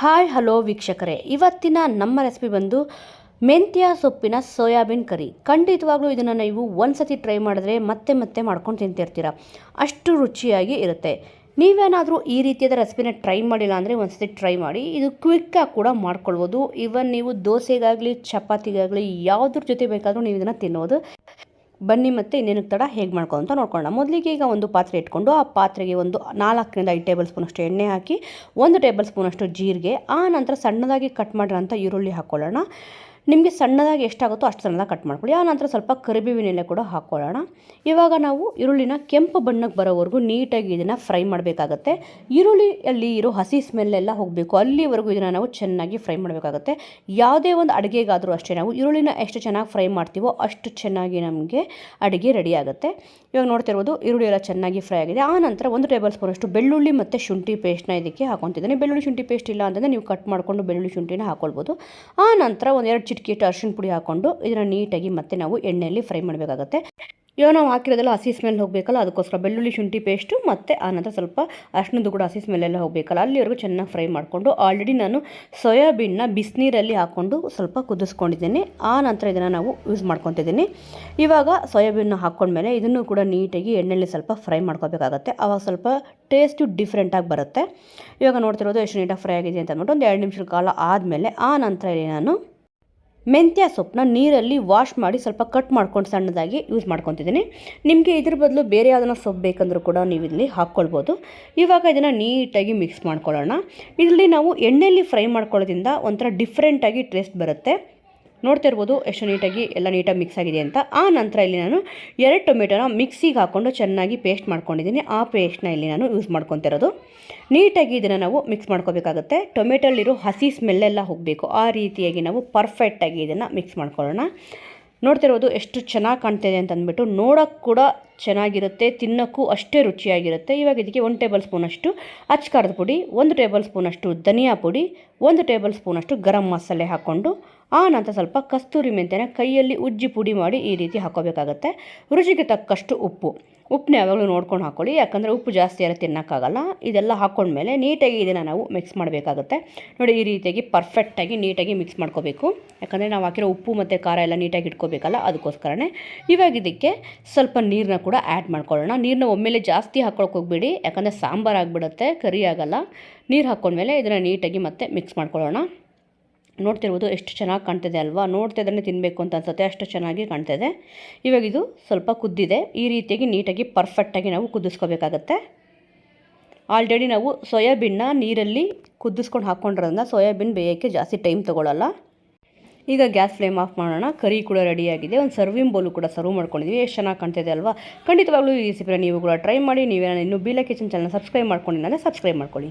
Hi, hello ವೀಕ್ಷಕರೇ. ಇವತ್ತಿನ ನಮ್ಮ ರೆಸಿಪಿ ಬಂದು ಮೆಂತ್ಯ ಸೊಪ್ಪಿನ ಸೋಯಾಬೀನ್ ಕರಿ. ಖಂಡಿತವಾಗ್ಲೂ ಇದನ್ನು ನೀವು ಒಂದ್ಸತಿ ಟ್ರೈ ಮಾಡಿದ್ರೆ ಮತ್ತೆ ಮತ್ತೆ ಮಾಡ್ಕೊಂಡು ತಿಂತಿರ್ತೀರ. ಅಷ್ಟು ರುಚಿಯಾಗಿ ಇರುತ್ತೆ. ನೀವೇನಾದರೂ ಈ ರೀತಿಯಾದ ರೆಸಿಪಿನ ಟ್ರೈ ಮಾಡಿಲ್ಲ ಅಂದರೆ ಒಂದ್ಸತಿ ಟ್ರೈ ಮಾಡಿ. ಇದು ಕ್ವಿಕ್ಕಾಗಿ ಕೂಡ ಮಾಡ್ಕೊಳ್ಬೋದು. ಇವನ್ ನೀವು ದೋಸೆಗಾಗಲಿ, ಚಪಾತಿಗಾಗಲಿ, ಯಾವುದ್ರ ಜೊತೆ ಬೇಕಾದರೂ ನೀವು ಇದನ್ನು ತಿನ್ನೋದು ಬನ್ನಿ ಮತ್ತೆ ಇನ್ನೇನು ತಡ ಹೇಗೆ ಅಂತ ನೋಡ್ಕೊಳ್ಳೋಣ ಮೊದಲಿಗೆ ಈಗ ಒಂದು ಪಾತ್ರೆ ಇಟ್ಕೊಂಡು ಆ ಪಾತ್ರೆಗೆ ಒಂದು ನಾಲ್ಕರಿಂದ ಐದು ಟೇಬಲ್ ಸ್ಪೂನಷ್ಟು ಎಣ್ಣೆ ಹಾಕಿ, ಒಂದು ಟೇಬಲ್ ಸ್ಪೂನಷ್ಟು ಜೀರಿಗೆ, ಆ ನಂತರ ಸಣ್ಣದಾಗಿ ಕಟ್ ಮಾಡಿರೋಂಥ ಈರುಳ್ಳಿ ಹಾಕ್ಕೊಳ್ಳೋಣ. ನಿಮಗೆ ಸಣ್ಣದಾಗಿ ಎಷ್ಟಾಗುತ್ತೋ ಅಷ್ಟು ಸಣ್ಣದಾಗಿ ಕಟ್ ಮಾಡ್ಕೊಳ್ಳಿ. ಆ ನಂತರ ಸ್ವಲ್ಪ ಕರಿಬೇವಿನ ಎಲೆ ಕೂಡ ಹಾಕ್ಕೊಳ್ಳೋಣ. ಇವಾಗ ನಾವು ಈರುಳ್ಳಿನ ಕೆಂಪು ಬಣ್ಣಕ್ಕೆ ಬರೋವರೆಗೂ ನೀಟಾಗಿ ಇದನ್ನು ಫ್ರೈ ಮಾಡಬೇಕಾಗತ್ತೆ. ಈರುಳ್ಳಿಯಲ್ಲಿ ಇರೋ ಹಸಿ ಸ್ಮೆಲ್ಲೆಲ್ಲ ಹೋಗಬೇಕು. ಅಲ್ಲಿವರೆಗೂ ಇದನ್ನು ನಾವು ಚೆನ್ನಾಗಿ ಫ್ರೈ ಮಾಡಬೇಕಾಗತ್ತೆ. ಯಾವುದೇ ಒಂದು ಅಡುಗೆಗಾದರೂ ಅಷ್ಟೇ ನಾವು ಈರುಳ್ಳಿನ ಎಷ್ಟು ಚೆನ್ನಾಗಿ ಫ್ರೈ ಮಾಡ್ತೀವೋ ಅಷ್ಟು ಚೆನ್ನಾಗಿ ನಮಗೆ ಅಡುಗೆ ರೆಡಿ ಆಗುತ್ತೆ. ಇವಾಗ ನೋಡ್ತಿರ್ಬೋದು ಈರುಳ್ಳಿ ಎಲ್ಲ ಚೆನ್ನಾಗಿ ಫ್ರೈ ಆಗಿದೆ. ಆ ನಂತರ ಒಂದು ಟೇಬಲ್ ಸ್ಪೂನಷ್ಟು ಬೆಳ್ಳುಳ್ಳಿ ಮತ್ತು ಶುಂಠಿ ಪೇಸ್ಟ್ನ ಇದಕ್ಕೆ ಹಾಕೊತಿದ್ದೀನಿ. ಬೆಳ್ಳುಳ್ಳಿ ಶುಂಠಿ ಪೇಸ್ಟ್ ಇಲ್ಲ ಅಂತಂದರೆ ನೀವು ಕಟ್ ಮಾಡಿಕೊಂಡು ಬೆಳ್ಳುಳ್ಳಿ ಶುಂಠಿನ ಹಾಕೊಳ್ಬೋದು. ಆ ನಂತರ ಒಂದೆರಡು ಚಿಟಕಿ ಅರ್ಶಿನ ಪುಡಿ ಹಾಕ್ಕೊಂಡು ಇದನ್ನು ನೀಟಾಗಿ ಮತ್ತೆ ನಾವು ಎಣ್ಣೆಯಲ್ಲಿ ಫ್ರೈ ಮಾಡಬೇಕಾಗುತ್ತೆ. ಇವಾಗ ನಾವು ಹಾಕಿರೋದೆಲ್ಲ ಹಸಿ ಸ್ಮೆಲ್ ಹೋಗಬೇಕಲ್ಲ, ಅದಕ್ಕೋಸ್ಕರ ಬೆಳ್ಳುಳ್ಳಿ ಶುಂಠಿ ಪೇಸ್ಟು ಮತ್ತು ಆನಂತರ ಸ್ವಲ್ಪ ಅರ್ಶಿನದ್ದು ಕೂಡ ಹಸಿ ಸ್ಮೆಲ್ಲೆಲ್ಲ ಹೋಗಬೇಕಲ್ಲ, ಅಲ್ಲಿವರೆಗೂ ಚೆನ್ನಾಗಿ ಫ್ರೈ ಮಾಡಿಕೊಂಡು ಆಲ್ರೆಡಿ ನಾನು ಸೋಯಾಬೀನ್ನ ಬಿಸಿನೀರಲ್ಲಿ ಹಾಕ್ಕೊಂಡು ಸ್ವಲ್ಪ ಕುದಿಸ್ಕೊಂಡಿದ್ದೀನಿ. ಆ ನಂತರ ಇದನ್ನು ನಾವು ಯೂಸ್ ಮಾಡ್ಕೊತಿದ್ದೀನಿ. ಇವಾಗ ಸೋಯಾಬೀನ್ನ ಹಾಕ್ಕೊಂಡ್ಮೇಲೆ ಇದನ್ನು ಕೂಡ ನೀಟಾಗಿ ಎಣ್ಣೆಯಲ್ಲಿ ಸ್ವಲ್ಪ ಫ್ರೈ ಮಾಡ್ಕೋಬೇಕಾಗತ್ತೆ. ಆವಾಗ ಸ್ವಲ್ಪ ಟೇಸ್ಟು ಡಿಫ್ರೆಂಟಾಗಿ ಬರುತ್ತೆ. ಇವಾಗ ನೋಡ್ತಿರೋದು ಎಷ್ಟು ನೀಟಾಗಿ ಫ್ರೈ ಆಗಿದೆ ಅಂತ ಅಂದ್ಬಿಟ್ಟು ಒಂದು ಎರಡು ನಿಮಿಷದ ಕಾಲ ಆದಮೇಲೆ ಆ ನಂತರ ಇಲ್ಲಿ ನಾನು ಮೆಂತ್ಯ ಸೊಪ್ಪನ್ನ ನೀರಲ್ಲಿ ವಾಶ್ ಮಾಡಿ ಸ್ವಲ್ಪ ಕಟ್ ಮಾಡ್ಕೊಂಡು ಸಣ್ಣದಾಗಿ ಯೂಸ್ ಮಾಡ್ಕೊತಿದ್ದೀನಿ. ನಿಮಗೆ ಇದ್ರ ಬದಲು ಬೇರೆ ಯಾವುದನ್ನ ಸೊಪ್ಪು ಬೇಕಂದ್ರೂ ಕೂಡ ನೀವು ಇಲ್ಲಿ ಹಾಕ್ಕೊಳ್ಬೋದು. ಇವಾಗ ಇದನ್ನು ನೀಟಾಗಿ ಮಿಕ್ಸ್ ಮಾಡ್ಕೊಳ್ಳೋಣ. ಇದರಲ್ಲಿ ನಾವು ಎಣ್ಣೆಯಲ್ಲಿ ಫ್ರೈ ಮಾಡ್ಕೊಳ್ಳೋದ್ರಿಂದ ಒಂಥರ ಡಿಫ್ರೆಂಟಾಗಿ ಟೇಸ್ಟ್ ಬರುತ್ತೆ. ನೋಡ್ತಿರ್ಬೋದು ಎಷ್ಟು ನೀಟಾಗಿ ಎಲ್ಲ ನೀಟಾಗಿ ಮಿಕ್ಸ್ ಆಗಿದೆ ಅಂತ. ಆ ನಂತರ ಇಲ್ಲಿ ನಾನು ಎರಡು ಟೊಮೆಟೊನ ಮಿಕ್ಸಿಗೆ ಹಾಕ್ಕೊಂಡು ಚೆನ್ನಾಗಿ ಪೇಸ್ಟ್ ಮಾಡ್ಕೊಂಡಿದ್ದೀನಿ. ಆ ಪೇಸ್ಟ್ನ ಇಲ್ಲಿ ನಾನು ಯೂಸ್ ಮಾಡ್ಕೊತಿರೋದು ನೀಟಾಗಿ ಇದನ್ನು ನಾವು ಮಿಕ್ಸ್ ಮಾಡ್ಕೋಬೇಕಾಗುತ್ತೆ. ಟೊಮೆಟೊಲ್ಲಿರೋ ಹಸಿ ಸ್ಮೆಲ್ಲೆಲ್ಲ ಹೋಗಬೇಕು. ಆ ರೀತಿಯಾಗಿ ನಾವು ಪರ್ಫೆಕ್ಟಾಗಿ ಇದನ್ನು ಮಿಕ್ಸ್ ಮಾಡ್ಕೊಳ್ಳೋಣ. ನೋಡ್ತಿರ್ಬೋದು ಎಷ್ಟು ಚೆನ್ನಾಗಿ ಕಾಣ್ತಿದೆ ಅಂತ ಅಂದ್ಬಿಟ್ಟು ನೋಡೋಕ್ಕೆ ಕೂಡ ಚೆನ್ನಾಗಿರುತ್ತೆ, ತಿನ್ನೋಕ್ಕೂ ಅಷ್ಟೇ ರುಚಿಯಾಗಿರುತ್ತೆ. ಇವಾಗ ಇದಕ್ಕೆ ಒಂದು ಟೇಬಲ್ ಸ್ಪೂನಷ್ಟು ಅಚ್ಕಾರದ ಪುಡಿ, ಒಂದು ಟೇಬಲ್ ಸ್ಪೂನಷ್ಟು ಧನಿಯಾ ಪುಡಿ, ಒಂದು ಟೇಬಲ್ ಸ್ಪೂನಷ್ಟು ಗರಂ ಮಸಾಲೆ ಹಾಕ್ಕೊಂಡು, ಆ ನಂತರ ಸ್ವಲ್ಪ ಕಸ್ತೂರಿ ಮೆಂತೆನ ಕೈಯಲ್ಲಿ ಉಜ್ಜಿ ಪುಡಿ ಮಾಡಿ ಈ ರೀತಿ ಹಾಕೋಬೇಕಾಗತ್ತೆ. ರುಚಿಗೆ ತಕ್ಕಷ್ಟು ಉಪ್ಪು. ಉಪ್ಪನ್ನ ಯಾವಾಗಲೂ ನೋಡ್ಕೊಂಡು ಹಾಕ್ಕೊಳ್ಳಿ ಯಾಕಂದರೆ ಉಪ್ಪು ಜಾಸ್ತಿ ಎಲ್ಲ ತಿನ್ನೋಕ್ಕಾಗಲ್ಲ. ಇದೆಲ್ಲ ಹಾಕ್ಕೊಂಡ್ಮೇಲೆ ನೀಟಾಗಿ ಇದನ್ನು ನಾವು ಮಿಕ್ಸ್ ಮಾಡಬೇಕಾಗುತ್ತೆ. ನೋಡಿ ಈ ರೀತಿಯಾಗಿ ಪರ್ಫೆಕ್ಟಾಗಿ ನೀಟಾಗಿ ಮಿಕ್ಸ್ ಮಾಡ್ಕೋಬೇಕು. ಯಾಕಂದರೆ ನಾವು ಹಾಕಿರೋ ಉಪ್ಪು ಮತ್ತು ಖಾರ ಎಲ್ಲ ನೀಟಾಗಿ ಇಟ್ಕೋಬೇಕಲ್ಲ ಅದಕ್ಕೋಸ್ಕರನೇ. ಇವಾಗ ಇದಕ್ಕೆ ಸ್ವಲ್ಪ ನೀರನ್ನ ಕೂಡ ಆ್ಯಡ್ ಮಾಡ್ಕೊಳ್ಳೋಣ. ನೀರನ್ನ ಒಮ್ಮೆಲೆ ಜಾಸ್ತಿ ಹೋಗ್ಬೇಡಿ. ಯಾಕಂದರೆ ಸಾಂಬಾರು ಆಗಿಬಿಡುತ್ತೆ, ಕರಿ ಆಗಲ್ಲ. ನೀರು ಹಾಕ್ಕೊಂಡ್ಮೇಲೆ ಇದನ್ನು ನೀಟಾಗಿ ಮತ್ತೆ ಮಿಕ್ಸ್ ಮಾಡ್ಕೊಳ್ಳೋಣ. ನೋಡ್ತಿರ್ಬೋದು ಎಷ್ಟು ಚೆನ್ನಾಗಿ ಕಾಣ್ತಿದೆ ಅಲ್ವಾ? ನೋಡ್ತಿದ್ರೆ ತಿನ್ನಬೇಕು ಅಂತ ಅನ್ಸುತ್ತೆ, ಅಷ್ಟು ಚೆನ್ನಾಗಿ ಕಾಣ್ತಿದೆ. ಇವಾಗ ಇದು ಸ್ವಲ್ಪ ಕುದ್ದಿದೆ. ಈ ರೀತಿಯಾಗಿ ನೀಟಾಗಿ ಪರ್ಫೆಕ್ಟಾಗಿ ನಾವು ಕುದಿಸ್ಕೋಬೇಕಾಗತ್ತೆ. ಆಲ್ರೆಡಿ ನಾವು ಸೋಯಾಬೀನ್ನ ನೀರಲ್ಲಿ ಕುದಿಸ್ಕೊಂಡು ಹಾಕ್ಕೊಂಡಿರೋದ್ರಿಂದ ಸೋಯಾಬೀನ್ ಬೇಯೋಕ್ಕೆ ಜಾಸ್ತಿ ಟೈಮ್ ತೊಗೊಳ್ಳಲ್ಲ ಈಗ ಗ್ಯಾಸ್ ಫ್ಲೇಮ್ ಆಫ್ ಮಾಡೋಣ. ಕರಿ ಕೂಡ ರೆಡಿಯಾಗಿದೆ ಒಂದು ಸರ್ವಿಂಗ್ ಬೌಲು ಕೂಡ ಸರ್ವ್ ಮಾಡ್ಕೊಂಡಿದ್ವಿ. ಎಷ್ಟು ಚೆನ್ನಾಗಿ ಕಾಣ್ತಿದೆ ಅಲ್ವಾ? ಖಂಡಿತವಾಗ್ಲೂ ಈ ರೆಸಿಪಿನ ನೀವು ಕೂಡ ಟ್ರೈ ಮಾಡಿ. ನೀವೇನಾದ್ರು ಇನ್ನೂ ಬೀಲ ಕಿಚನ್ ಚಾನಲ್ ಸಬ್ಸ್ಕ್ರೈಬ್ ಮಾಡ್ಕೊಂಡಿಲ್ಲ ಅಂದರೆ ಸಬ್ಸ್ಕ್ರೈಬ್ ಮಾಡ್ಕೊಳ್ಳಿ.